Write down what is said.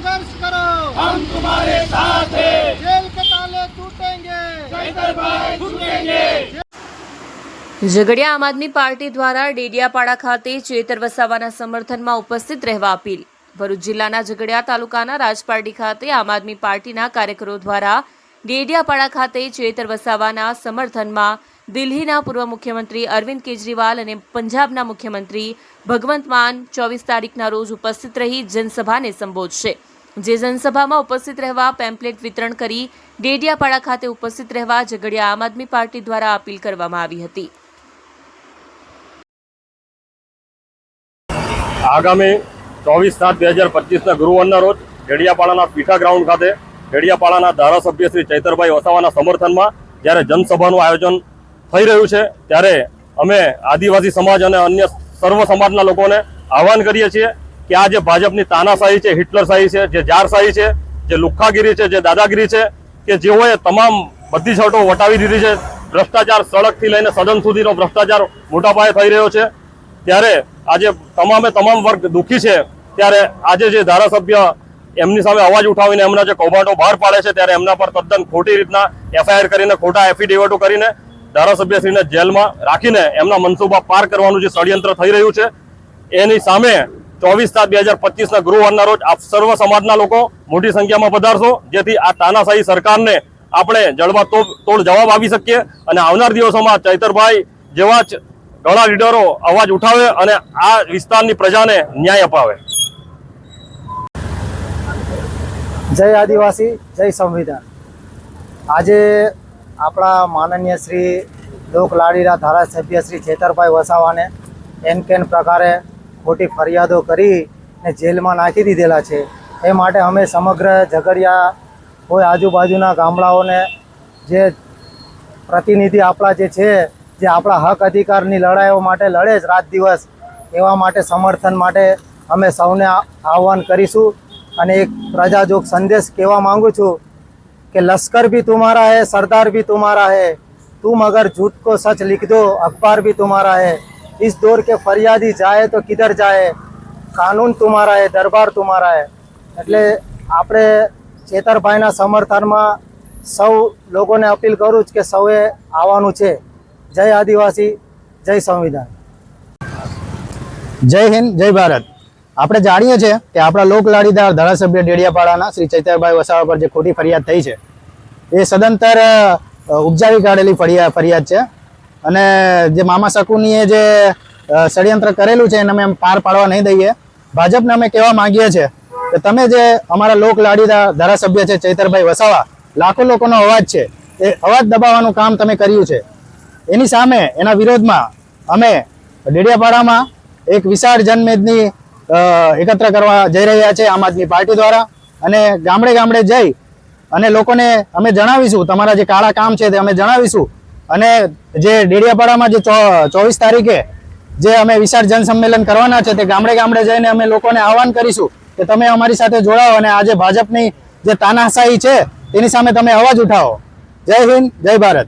संघर्ष करो हम तुम्हारे साथ हैं जेल के ताले टूटेंगे चैतर भाई झुकेंगे ઝઘડિયા આમ આદમી પાર્ટી દ્વારા ડેડિયાપાડા ખાતે ચેતર વસાવાના સમર્થનમાં ઉપસ્થિત રહેવા અપીલ ભરૂચ જિલ્લાના ઝઘડિયા તાલુકાના રાજપારડી ખાતે આમ આદમી પાર્ટીના કાર્યકરો દ્વારા ડેડિયાપાડા ખાતે ચેતર વસાવાના સમર્થનમાં દિલ્હીના પૂર્વ મુખ્યમંત્રી અરવિંદ કેજરીવાલ અને પંજાબના મુખ્યમંત્રી ભગવંત માન ચોવીસ તારીખના રોજ ઉપસ્થિત રહી જનસભાને સંબોધશે જે જનસભામાં ઉપસ્થિત રહેવા પેમ્પલેટ વિતરણ કરી ડેડિયાપાડા ખાતે ઉપસ્થિત રહેવા ઝઘડિયા આમ આદમી પાર્ટી દ્વારા અપીલ કરવામાં આવી હતી. આગામી ચોવીસ સાત બે હજાર પચીસના ગુરુવારના રોજ ડેડિયાપાડાના પીઠા ગ્રાઉન્ડ ખાતે ડેડિયાપાડાના ધારાસભ્ય શ્રી ચૈતરભાઈ વસાવાના સમર્થનમાં જ્યારે જનસભાનું આયોજન થઈ રહ્યું છે, ત્યારે અમે આદિવાસી સમાજ અને અન્ય સર્વ સમાજના લોકોને આહવાન કરીએ છીએ કે આ જે ભાજપની તાનાશાહી છે, હિટલરશાહી છે, જે જારશાહી છે, જે લુખ્ખાગીરી છે, જે દાદાગીરી છે, કે જેઓએ તમામ બધી શર્ટો વટાવી દીધી છે, ભ્રષ્ટાચાર સડકથી લઈને સદન સુધીનો ભ્રષ્ટાચાર મોટા પાયે થઈ રહ્યો છે. ત્યારે આજે તમામે તમામ વર્ગ દુઃખી છે. ત્યારે આજે જે ધારાસભ્ય એમની સામે અવાજ ઉઠાવીને એમના જે કૌભાંડો બહાર પાડે છે, ત્યારે એમના પર તદ્દન ખોટી રીતના એફઆઈઆર કરીને, ખોટા એફિડેવિટો કરીને ધારાસભ્યશ્રીને જેલમાં રાખીને એમના મનસુબા પાર કરવાનું જે ષડયંત્ર થઈ રહ્યું છે, એની સામે ચોવીસ સાત બે હજાર પચીસના ગુરુવારના રોજ આપ સર્વ સમાજના લોકો મોટી સંખ્યામાં પધારશો. જેથી આ તાનાશાહી સરકારને આપણે જડબા તોડ જવાબ આપી શકીએ અને આવનાર દિવસોમાં ચૈતરભાઈ જેવા જ ઘણા લીડરો અવાજ ઉઠાવે અને આ વિસ્તારની પ્રજાને ન્યાય અપાવે. જય આદિવાસી, જય સંવિધાન. આજે આપણા માનનીય શ્રી લોકલાડીના ધારાસભ્ય શ્રી છેતરભાઈ વસાવાને એન કેન પ્રકારે ખોટી ફરિયાદો કરી ને જેલમાં નાખી દીધેલા છે. એ માટે અમે સમગ્ર ઝઘડિયા કોઈ આજુબાજુના ગામડાઓને જે પ્રતિનિધિ આપણા જે છે, જે આપણા હક અધિકારની લડાઈઓ માટે લડે જ રાત દિવસ, એવા માટે સમર્થન માટે અમે સૌને આહવાન કરીશું અને એક પ્રજાજોગ સંદેશ કહેવા માગું છું કે લશ્કર ભી તુમારા હે, સરદાર ભી તુમારા હે, તું મગર જૂઠ સચ લિખ દો, અખબાર ભી તુમારા હે इस दौर के फरियादी जाए तो किधर जाए કાનૂન तुम्हारा है દરબાર तुम्हारा है એટલે આપણે ચેતરભાઈના સમર્થનમાં સૌ લોકોને અપીલ કરું છું કે સૌએ આવવાનું છે જય આદિવાસી જય સંવિધાન જય હિન્દ જય ભારત આપણે જાણીએ છીએ કે આપણા લોકલાડીદાર ધારાસભ્ય ડેડિયાપાડાના શ્રી ચૈતરભાઈ વસાવા પર જે ખોટી ફરિયાદ થઈ છે એ સદંતર અ, ઉપજાવી કાઢેલી ફરિયાદ ફરિયાદ છે અને જે મામા શકુનીએ જે ષડયંત્ર કરેલું છે એને અમે પાર પાડવા નહીં દઈએ. ભાજપને અમે કહેવા માંગીએ છીએ કે તમે જે અમારા લોકલાડીદાર ધારાસભ્ય છે ચૈતરભાઈ વસાવા, લાખો લોકોનો અવાજ છે. એ અવાજ દબાવવાનું કામ તમે કર્યું છે. એની સામે, એના વિરોધમાં અમે ડેડિયાપાડામાં એક વિશાળ જનમેદની એકત્ર કરવા જઈ રહ્યા છે આમ આદમી પાર્ટી દ્વારા. અને ગામડે ગામડે જઈ અને લોકોને અમે જણાવીશું, તમારા જે કાળા કામ છે તે અમે જણાવીશું. અને જે ડેડિયાપાડામાં જે ચોવીસ તારીખે જે અમે વિશાળ જનસંમેલન કરવાના છે તે ગામડે ગામડે જઈને અમે લોકોને આહવાન કરીશું કે તમે અમારી સાથે જોડાઓ અને આજે ભાજપની જે તાનાશાહી છે, તેની સામે તમે અવાજ ઉઠાવો. જય હિન્દ, જય ભારત.